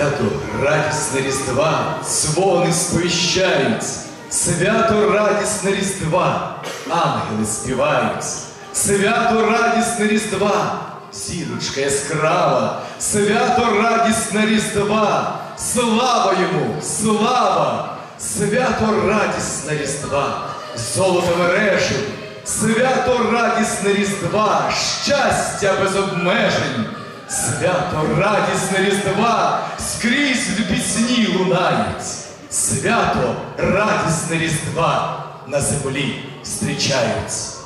Свято радісне Різдва, дзвони сповіщають, свято радісне Різдва, ангели співають, свято радісне Різдва, зірочка яскрава, свято радісне Різдва, слава йому, слава, свято радісне Різдва, золото мережі, свято радісне Різдва, щастя без обмежень. Свято радісне Різдва скрізь в пісні лунають. Свято радісне Різдва на землі зустрічають.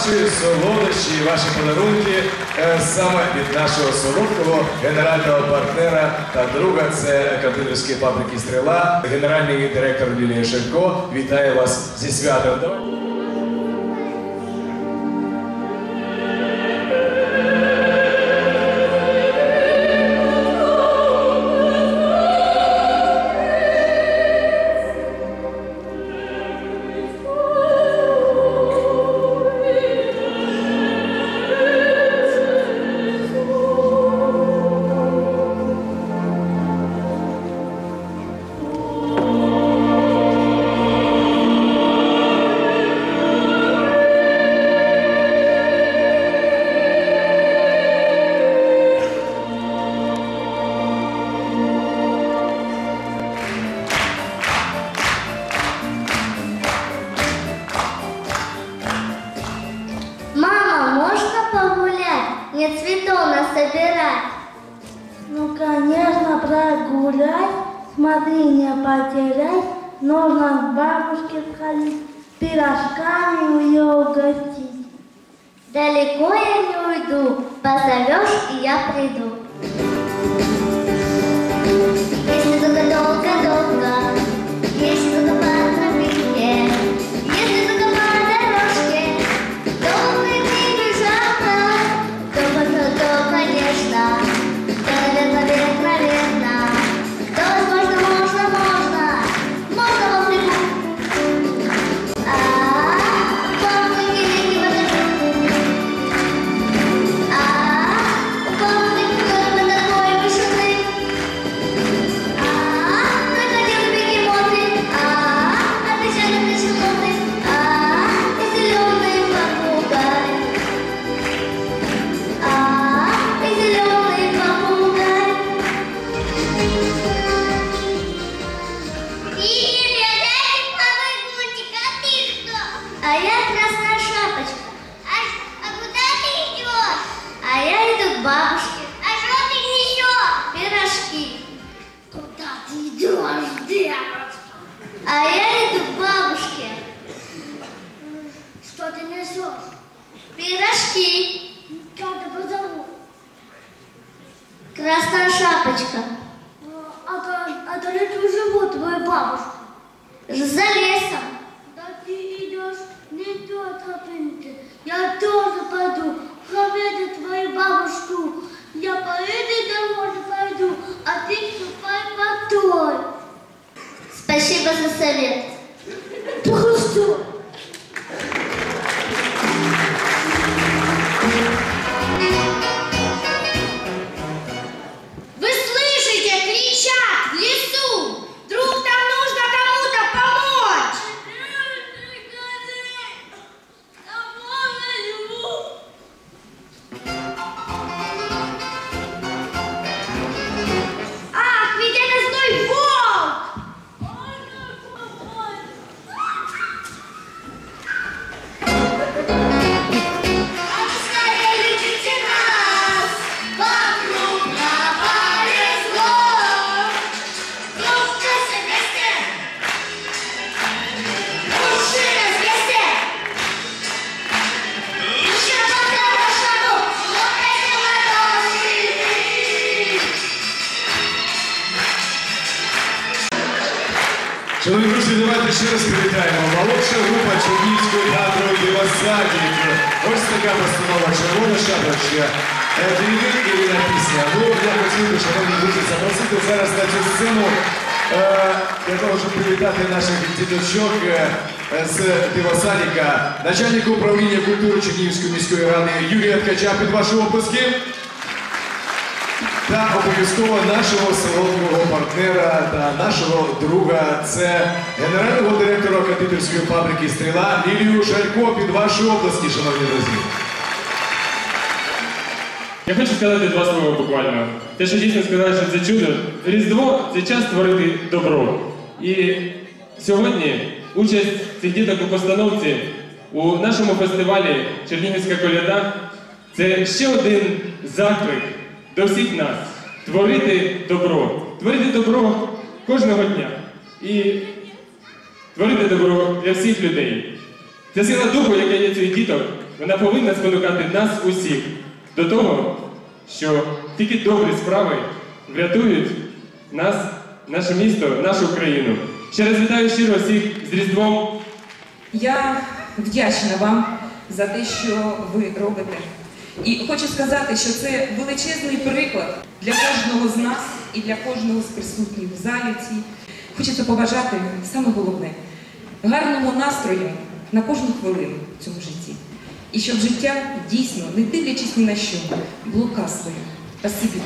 Ваші солодощі, і ваші подарунки е, саме від нашого солодкого генерального партнера та друга це кондитерські фабрики Стріла, генеральний директор Лілія Шевко. Вітаю вас зі святом. Далеко я не уйду, позовешь, и я приду. Красная шапочка. А, а далеко живут твои бабушка? За лесом. Да ты идешь не той тропинки. Я тоже пойду проведать твою бабушку. Я по этой дороге пойду, а ты ступай по той. Спасибо за совет. Похожу. Вы Шановні друзі, давайте ще раз привітаємо. Молодша група Чернігівської театру «Дивосадік». Ось така постанова «Червона шапочка». Е, Дивін Ірина пісня. Ну, я хотів би, шановні друзі, запросити зараз на цю сцену е, для того, щоб привітати наших діточок е, з Дивосадіка. Начальник управління культури Чернігівської міської ради Юрія Ткача під ваші оплески. Та обов'язково нашого солодкого партнера та нашого друга це генерального директора кондитерської фабрики Стріла Лілію Шалько під ваші області, шановні друзі. Я хочу сказати два слова буквально. Те, що дійсно сказали, що це чудо. Різдво це час творити добро. І сьогодні участь цих діток у постановці у нашому фестивалі Чернігівська коляда це ще один заклик до всіх нас творити добро. Творити добро кожного дня. І творити добро для всіх людей. Ця сила духу, яка є цих діток, вона повинна спонукати нас усіх до того, що тільки добрі справи врятують нас, наше місто, нашу країну. Ще раз вітаю щиро всіх з Різдвом. Я вдячна вам за те, що ви робите. І хочу сказати, що це величезний приклад для кожного з нас і для кожного з присутніх в залі. цій. Хочеться побажати саме головне гарному настрою на кожну хвилину в цьому житті. І щоб життя дійсно, не дивлячись ні на що, було каслою. Спасибі.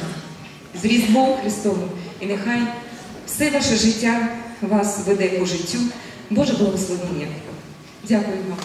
З Різдвом Христовим. І нехай все ваше життя вас веде по життю. Боже благословення. Дякую вам.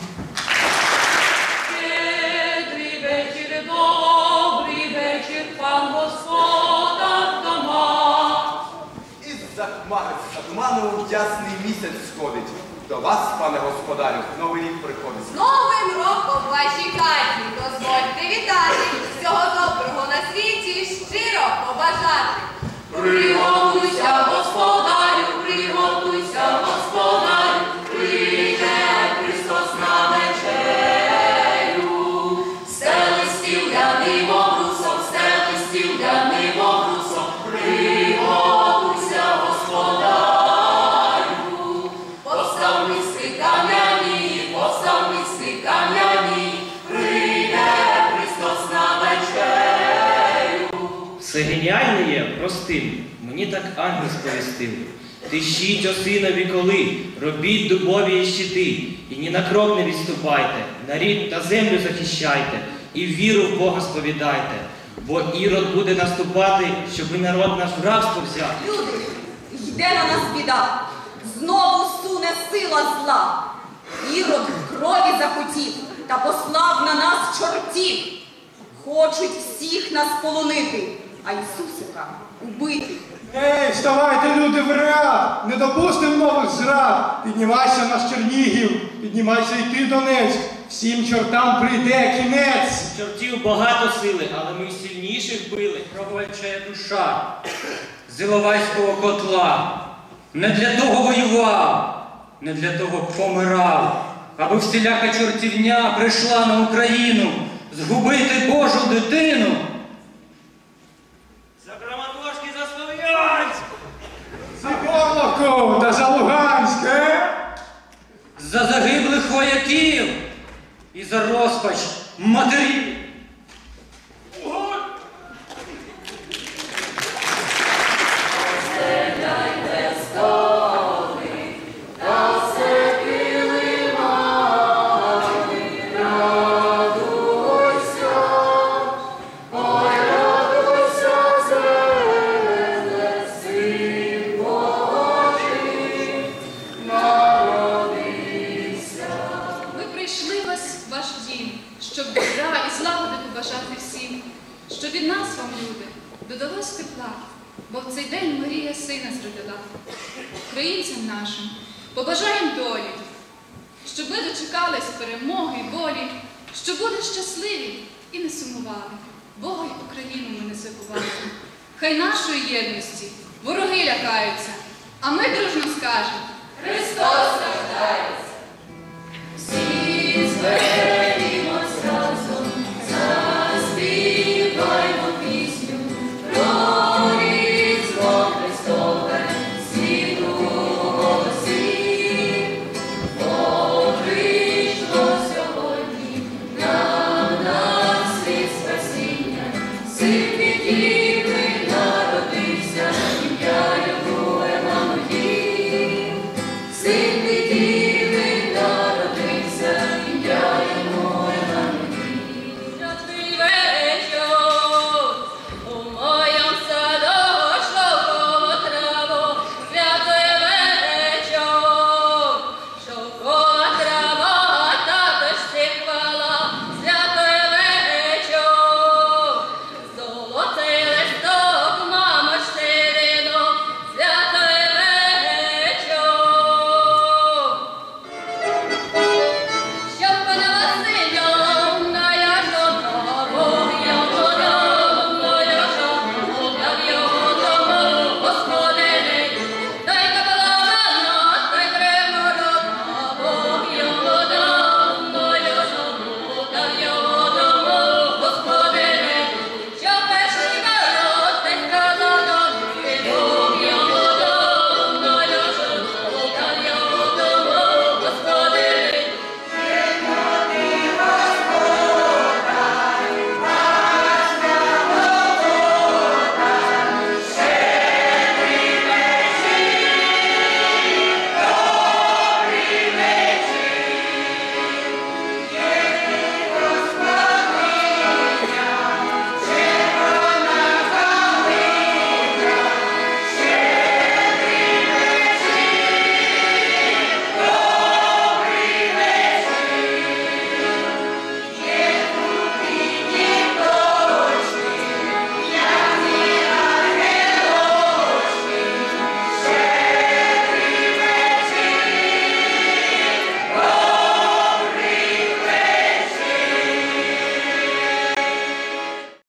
За туману ясний місяць сходить. До вас, пане господарю, новий рік приходить. З Новим роком вашій хаті дозвольте вітати, всього доброго на світі щиро побажати. Приготуйся, господарю, геніальне є простим, мені так ангел сповістив. Тишіть осинові коли, робіть дубові щити, і ні на крок не відступайте, нарід та землю захищайте, і віру в Бога сповідайте, бо ірод буде наступати, щоби народ наш в рабство взяти. Люди, йде на нас біда, знову суне сила зла. Ірод в крові захотів та послав на нас чортів. Хочуть всіх нас полонити, а Ісусика убити. Ей, вставайте, люди, в ряд! Не допустимо нових зрад! Піднімайся наш Чернігів, піднімайся і ти, Донецьк! Всім чортам прийде кінець! Чортів багато сили, але ми сильніших били, кровольчая душа з Іловайського котла. Не для того воював, не для того помирав, аби всіляка чортівня прийшла на Україну згубити Божу дитину. За Краматорськ і за Слов'янськ! За Горловку та за Луганськ, е? За загиблих вояків і за розпач матерів. що буде щасливі і не сумували, Бога й Україну ми не забували. Хай нашої єдності вороги лякаються, а ми дружно скажемо Христос рождається!